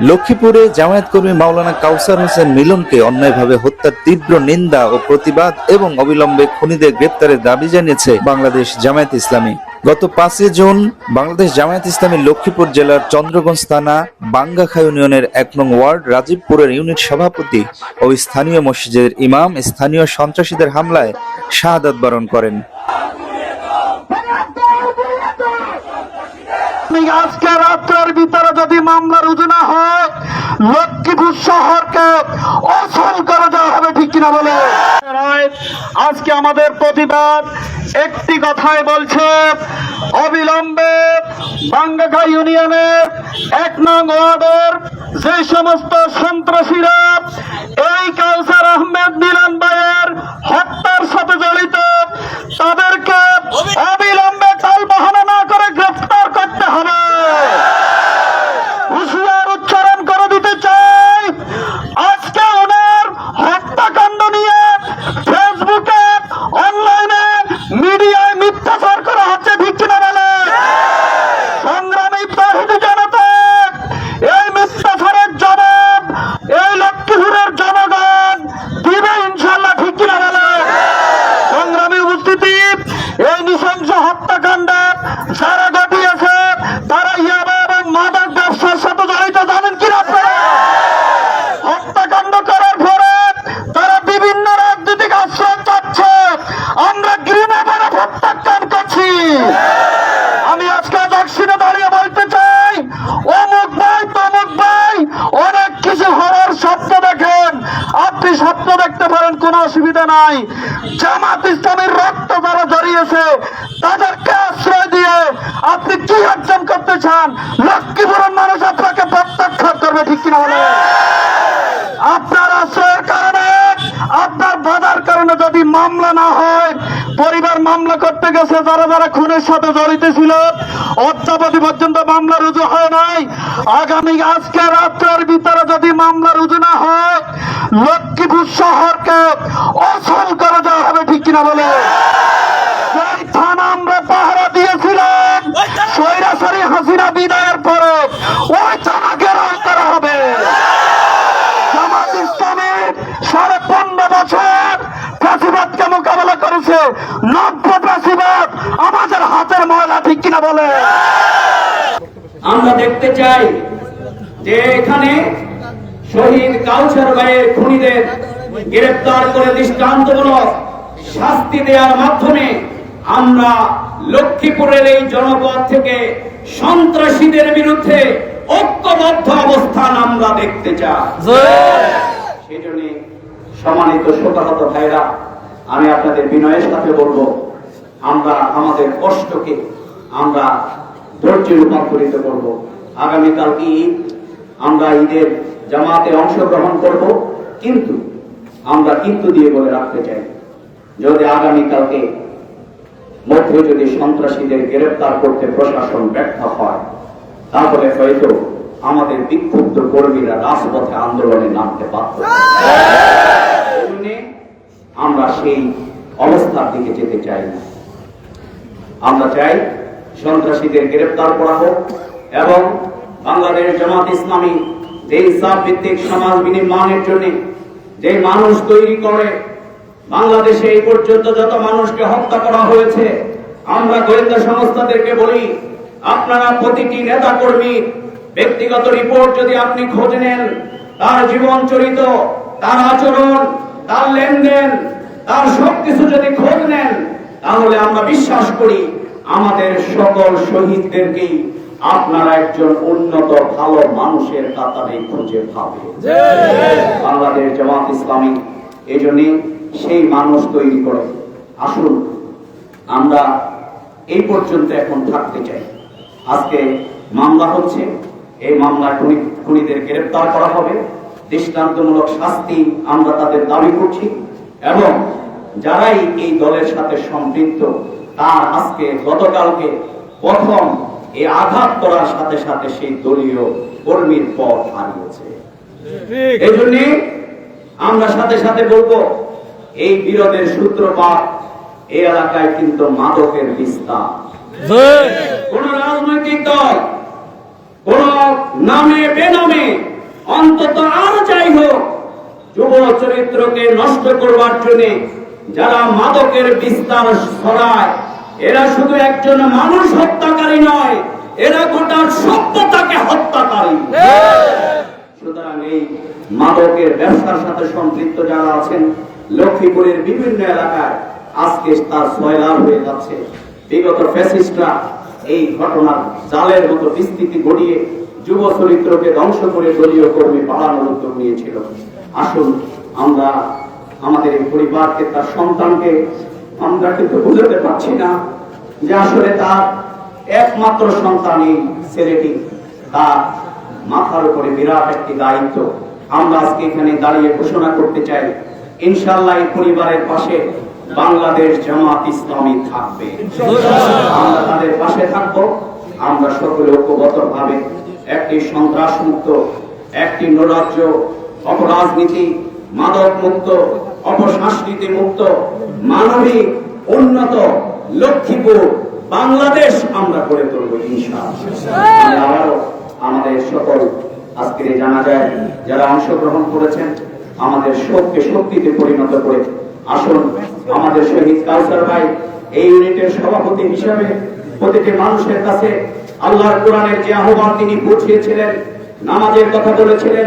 লক্ষ্মীপুরে জামায়াত কর্মী মাওলানা কাউসার হোসেন মিলনকে অন্যায়ভাবে হত্যার তীব্র নিন্দা ও প্রতিবাদ এবং অবিলম্বে খুনিদের গ্রেপ্তারের দাবি জানিয়েছে বাংলাদেশ জামায়াত ইসলামী। গত পাঁচই জুন বাংলাদেশ জামায়াত ইসলামী লক্ষ্মীপুর জেলার চন্দ্রগঞ্জ থানা বাঙ্গাখা ইউনিয়নের এক নং ওয়ার্ড রাজীবপুরের ইউনিট সভাপতি ও স্থানীয় মসজিদের ইমাম স্থানীয় সন্ত্রাসীদের হামলায় শাহাদাত বরণ করেন। আজকে রাত্রের ভিতরে যদি মামলা রুজু লক্ষ্মীপুর শহরকে অসল করে দেওয়া হবে, ঠিক কিনা বলে? আজকে আমাদের প্রতিবাদ একটি কথাই বলছে, অবিলম্বে বাঙ্গাখা ইউনিয়নের এক নং ওয়ার্ডের যে সমস্ত সন্ত্রাসীরা এই কাউসার আহমেদ মিলন ভাইয়ের হত্যার সাথে জড়িত, তাদেরকে অবিলম্বে চাল বাহানা না করে গ্রেফতার করতে হবে। অসুবিধা নাই। জামাত ইসলামের রক্ত যারা জড়িয়েছে, তাদেরকে আশ্রয় দিয়ে আপনি কি অর্জন করতে চান? লক্ষ্মীপুরের মানুষ আপনাকে প্রত্যাখ্যান করবে, ঠিক কিনা বলে আপনার আশ্রয়ের কারণে, আপনার বাধার কারণে যদি মামলা না হয়, পরিবার মামলা করতে গেছে, যারা যারা খুনের সাথে জড়িত ছিল, অদ্যাবধি পর্যন্ত মামলা রুজু হয় নাই। আগামী আজকে রাত্রের ভিতরে যদি মামলা রুজু লক্ষ্মীপুর শহরকে অসল করে দেওয়া হবে ঠিক কিনা বলে? যেই থানা আমরা পাহারা দিয়েছিলাম সৈরাসরি হাসিনা বিদায়ের পরে ওই থানাকে রয় করা হবে। জামাত ইসলামের সাড়ে পনেরো বছর প্রাসিবাদকে মোকাবেলা করেছে। নব্য আমাদের হাতের ময়লা ঠিক কিনা বলে? আমরা দেখতে চাই যে এখানে শহীদ কাউসার ভাইয়ের খুনিদের গ্রেপ্তার করে দৃষ্টান্তমূলক শাস্তি দেওয়ার মাধ্যমে আমরা লক্ষ্মীপুরের এই জনপদ থেকে সন্ত্রাসীদের বিরুদ্ধে ঐক্যবদ্ধ অবস্থান আমরা দেখতে চাই। সেই জন্য সম্মানিত শোকাহত ভাইরা, আমি আপনাদের বিনয়ের সাথে বলব, আমরা আমাদের কষ্টকে আমরা ধৈর্যে রূপান্তরিত করব। আগামীকাল ঈদ আমরা ঈদের জামাতে অংশগ্রহণ করব, কিন্তু আমরা কিন্তু দিয়ে বলে রাখতে চাই, যদি আগামীকালকে মধ্যে যদি সন্ত্রাসীদের গ্রেফতার করতে প্রশাসন ব্যর্থ হয়, তাহলে হয়তো আমাদের বিক্ষুব্ধ কর্মীরা রাজপথে আন্দোলনে নামতে পারত আমরা সেই অবস্থার দিকে যেতে চাই না। আমরা চাই সন্ত্রাসীদের গ্রেপ্তার করা হোক এবং বাংলাদেশ জামাত ইসলামী যে ইসলাম ভিত্তিক সমাজ বিনির্মাণের জন্য যে মানুষ তৈরি করে, বাংলাদেশে এই পর্যন্ত যত মানুষকে হত্যা করা হয়েছে, আমরা গোয়েন্দা সংস্থাদেরকে বলি, আপনারা প্রতিটি নেতা কর্মী ব্যক্তিগত রিপোর্ট যদি আপনি খোঁজ নেন, তার জীবন চরিত তার আচরণ, তার লেনদেন, তার সবকিছু যদি খোঁজ নেন, তাহলে আমরা বিশ্বাস করি আমাদের সকল শহীদদেরকেই আপনারা একজন উন্নত, ভালো মানুষের কাতারে খুঁজে পাবে। বাংলাদেশ জামাত ইসলামী এই জন্য সেই মানুষ তৈরি করে। আসুন, আমরা এই পর্যন্ত এখন থাকতে চাই। আজকে মামলা হচ্ছে, এই মামলায় খুনি খুনিদের গ্রেপ্তার করা হবে। দৃষ্টান্তমূলক শাস্তি আমরা তাদের দাবি করছি এবং যারাই এই দলের সাথে সম্পৃক্ত, তার আজকে গতকালকে প্রথম এই আঘাত করার সাথে সাথে সেই দলীয় কর্মীর পথ হারিয়েছে। এই জন্যে আমরা সাথে সাথে বলব এই বিরোধের সূত্রপাত এই এলাকায় কিন্তু মাদকের বিস্তার। কোন রাজনৈতিক দল কোন নামে বেনামে অন্তত আর যাই হোক যুব চরিত্রকে নষ্ট করবার জন্য যারা মাদকের বিস্তার ছড়ায় এরা শুধু একজন মানুষ হত্যাকারী নয়, এরা গোটা সভ্যতাকে হত্যাকারী। সুতরাং এই মাদকের ব্যবসার সাথে সম্পৃক্ত যারা আছেন, লক্ষ্মীপুরের বিভিন্ন এলাকায় আজকে তার সয়লাভ হয়ে যাচ্ছে। বিগত ফ্যাসিস্টরা এই ঘটনার জালের মতো বিস্তৃতি ঘটিয়ে যুব চরিত্রকে ধ্বংস করে দলীয় কর্মী বাড়ানোর উদ্যোগ নিয়েছিল। আসুন আমরা আমাদের এই পরিবারকে, তার সন্তানকে আমরা কিন্তু বুঝতে পারছি না যে আসলে তার একমাত্র সন্তান এই ছেলেটি, তার মাথার উপরে বিরাট একটি দায়িত্ব। আমরা আজকে এখানে দাঁড়িয়ে ঘোষণা করতে চাই ইনশাল্লাহ এই পরিবারের পাশে বাংলাদেশ জামাত ইসলামী থাকবে। আমরা তাদের পাশে থাকব, আমরা সকলে ঐক্যবদ্ধ ভাবে একটি সন্ত্রাস মুক্ত একটি নৈরাজ্য, অপরাজনীতি মাদক মুক্ত অপসংস্কৃতি মুক্ত মানবিক উন্নত লক্ষ্মীপুর বাংলাদেশ আমরা গড়ে তুলব আবারও আমাদের সকল আজকের এই জানাজায় যারা অংশগ্রহণ করেছেন, আমাদের শোককে শক্তিতে পরিণত করে আসুন, আমাদের শহীদ কাউসার ভাই এই ইউনিটের সভাপতি হিসাবে প্রতিটি মানুষের কাছে আল্লাহর কোরআনের যে আহ্বান তিনি পৌঁছিয়েছিলেন, নামাজের কথা বলেছিলেন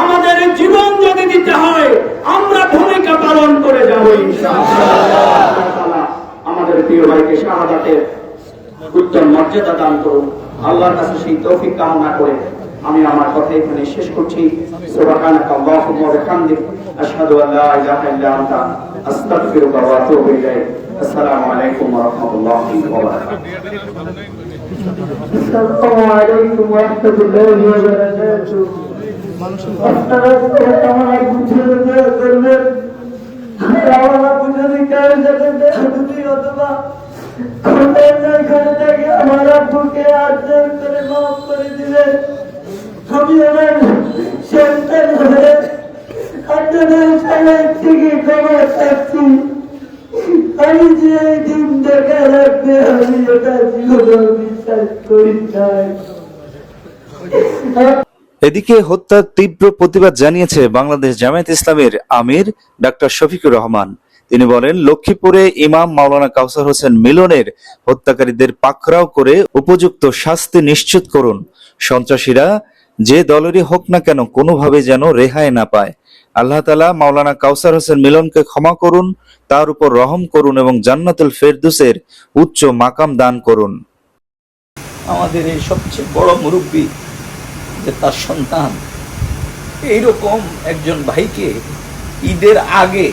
আমাদের জীবন যদি দিতে হয়, আমরা ভূমিকা পালন করে যাব আমাদের প্রিয় ভাইকে শাহাদাতের উত্তম মর্যাদা দান করুন। আল্লাহর কাছে সেই তৌফিক কামনা করে আমি আমার কথা এখানে শেষ করছি। আসসালামু আলাইকুম ওয়া রাহমাতুল্লাহি ওয়া বারাকাতুহু। আসসালামু আলাইকুম ওয়া রাহমাতুল্লাহি ওয়া বারাকাতুহু। দিবেন আমি আমার সন্তান হয়ে আপনাদের সবাই থেকে থাকছি আমি যে এই দিন দেখা রাখবে আমি এটা জীবনে বিশ্বাস করি নাই। এদিকে হত্যার তীব্র প্রতিবাদ জানিয়েছে বাংলাদেশ জামায়াত ইসলামের আমির ডাক্তার শফিকুর রহমান। তিনি বলেন, লক্ষ্মীপুরে ইমাম মাওলানা কাউসার হোসেন মিলনের হত্যাকারীদের পাকড়াও করে উপযুক্ত শাস্তি নিশ্চিত করুন। সন্ত্রাসীরা যে দলেরই হোক না কেন কোনোভাবে যেন রেহাই না পায়। আল্লাহ তালা মাওলানা কাউসার হোসেন মিলনকে ক্ষমা করুন, তার উপর রহম করুন এবং জান্নাতুল ফেরদুসের উচ্চ মাকাম দান করুন। আমাদের এই সবচেয়ে বড় মুরব্বী যে তার সন্তান। এইরকম একজন ভাইকে ঈদের আগে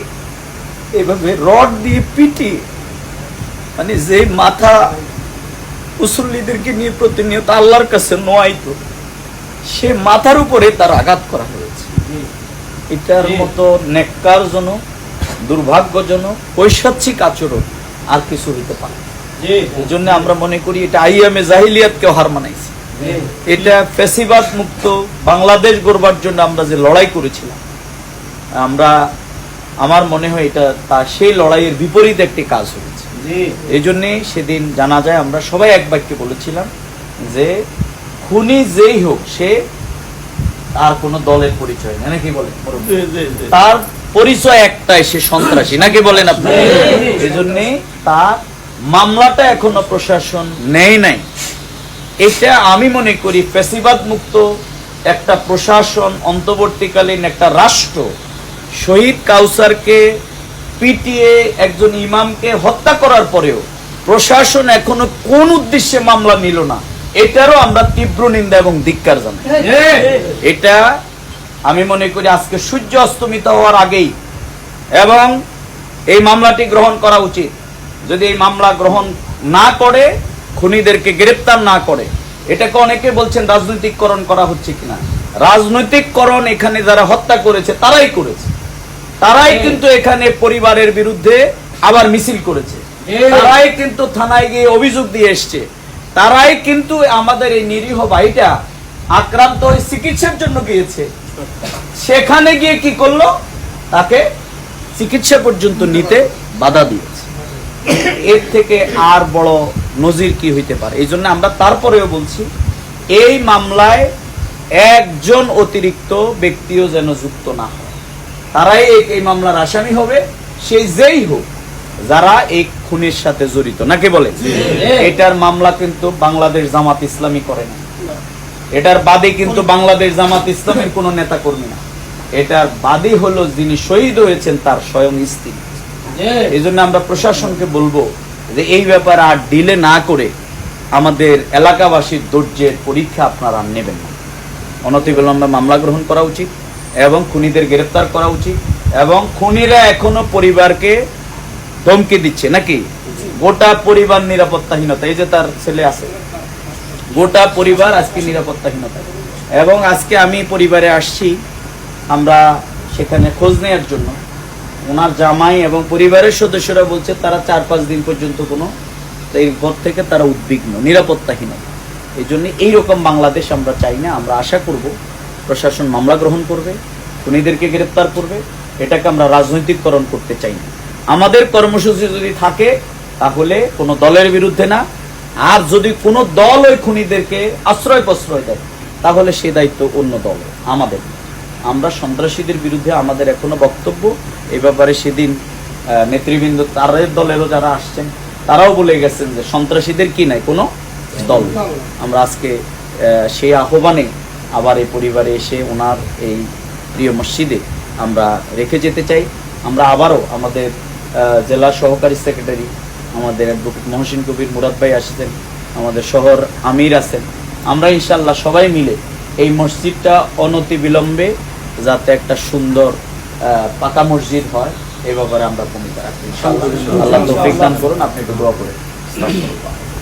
এভাবে রড দিয়ে পিটি মানে যে মাথা মুসল্লিদেরকে নিয়ে প্রতিনিয়ত আল্লাহর কাছে নোয়াইত সে মাথার উপরে তার আঘাত করা হয়েছে। এটার মতো নেককারজনক দুর্ভাগ্যজনক পৈশাচিক আচরণ আর কিছু হইতে পারে। এই জন্য আমরা মনে করি এটা আইএমএ জাহিলিয়াতকেও হার মানাইছে। এটা ফেসিবাদ মুক্ত বাংলাদেশ গড়বার জন্য আমরা যে লড়াই করেছিলাম আমরা আমার মনে হয় এটা তার সেই লড়াইয়ের বিপরীত একটি কাজ হয়েছে। এই জন্য সেদিন জানা যায় আমরা সবাই এক বাক্যে বলেছিলাম যে খুনি যেই হোক সে তার কোনো দলের পরিচয় নেই। নাকি বলে তার পরিচয় একটাই সে সন্ত্রাসী। নাকি বলেন আপনি? এই জন্যে তার মামলাটা এখনও প্রশাসন নেই নাই। এটা আমি মনে করি ফেসিবাদ মুক্ত একটা প্রশাসন, অন্তর্বর্তীকালীন একটা রাষ্ট্র, শহীদ কাউসারকে পিটিয়ে একজন ইমামকে হত্যা করার পরেও প্রশাসন এখনও কোন উদ্দেশ্যে মামলা নিল না, এটারও আমরা তীব্র নিন্দা এবং ধিক্কার জানাই। এটা আমি মনে করি আজকে সূর্য অস্তমিত হওয়ার আগেই এবং এই মামলাটি গ্রহণ করা উচিত। যদি এই মামলা গ্রহণ না করে খুনিদেরকে গ্রেপ্তার না করে। এটাকে অনেকে বলছেন রাজনৈতিককরণ করা হচ্ছে কিনা। রাজনৈতিককরণ এখানে যারা হত্যা করেছে তারাই করেছে। তারাই কিন্তু এখানে পরিবারের বিরুদ্ধে আবার মিছিল করেছে। তারাই কিন্তু থানায় গিয়ে অভিযোগ দিয়ে এসছে। তারাই কিন্তু আমাদের এই নিরীহ ভাইটা আক্রান্ত হয়ে চিকিৎসার জন্য গিয়েছে। সেখানে গিয়ে কি করল? তাকে চিকিৎসা পর্যন্ত নিতে বাধা দিয়েছে। এর থেকে আর বড় নজির কি হইতে পারে? এই জন্য আমরা তারপরেও বলছি এই মামলায় একজন অতিরিক্ত ব্যক্তিও যেন যুক্ত না হয়। তারাই এই- মামলার আসামি হবে সেই যেই হোক যারা এই খুনের সাথে জড়িত। নাকি বলে? এটার মামলা কিন্তু বাংলাদেশ জামাত ইসলামী করে না। এটার বাদী কিন্তু বাংলাদেশ জামাত ইসলামের কোন নেতা কর্মী না। এটার বাদী হলো যিনি শহীদ হয়েছেন তার স্বয়ং স্ত্রী। এই জন্য আমরা প্রশাসনকে বলব যে এই ব্যাপারে আর ডিলে না করে আমাদের এলাকাবাসীর ধৈর্যের পরীক্ষা আপনারা নেবেন না। অনতিবিলম্বে মামলা গ্রহণ করা উচিত এবং খুনিদের গ্রেফতার করা উচিত এবং খুনিরা এখনও পরিবারকে ধমকি দিচ্ছে নাকি? গোটা পরিবার নিরাপত্তাহীনতা, এই যে তার ছেলে আছে। গোটা পরিবার আজকে নিরাপত্তাহীনতা। এবং আজকে আমি পরিবারে আসছি, আমরা সেখানে খোঁজ নেওয়ার জন্য। ওনার জামাই এবং পরিবারের সদস্যরা বলছে তারা চার পাঁচ দিন পর্যন্ত কোনো এই ঘর থেকে তারা উদ্বিগ্ন, নিরাপত্তাহীন। এই জন্য এইরকম বাংলাদেশ আমরা চাই না, আমরা আশা করব প্রশাসন মামলা গ্রহণ করবে, খুনিদেরকে গ্রেপ্তার করবে, এটাকে আমরা রাজনৈতিককরণ করতে চাই না। আমাদের কর্মসূচি যদি থাকে, তাহলে কোনো দলের বিরুদ্ধে না। আর যদি কোনো দল ওই খুনিদেরকে আশ্রয় প্রশ্রয় দেয়, তাহলে সে দায়িত্ব অন্য দল আমাদের। আমরা সন্ত্রাসীদের বিরুদ্ধে আমাদের এখনও বক্তব্য এই ব্যাপারে সেদিন নেতৃবৃন্দ তাদের দলেরও যারা আসছেন তারাও বলে গেছেন যে সন্ত্রাসীদের কি নাই কোনো দল আমরা আজকে সেই আহ্বানে আবার এই পরিবারে এসে ওনার এই প্রিয় মসজিদে আমরা রেখে যেতে চাই। আমরা আবারও আমাদের জেলা সহকারী সেক্রেটারি আমাদের অ্যাডভোকেট মহসিন কবির মুরাদ ভাই আসছেন আমাদের শহর আমির আছেন। আমরা ইনশাল্লাহ সবাই মিলে এই মসজিদটা অনতি বিলম্বে যাতে একটা সুন্দর পাকা মসজিদ হয় এ ব্যাপারে আমরা ভূমিকা রাখি। আল্লাহ তৌফিক দান করুন আপনি একটু দোয়া করে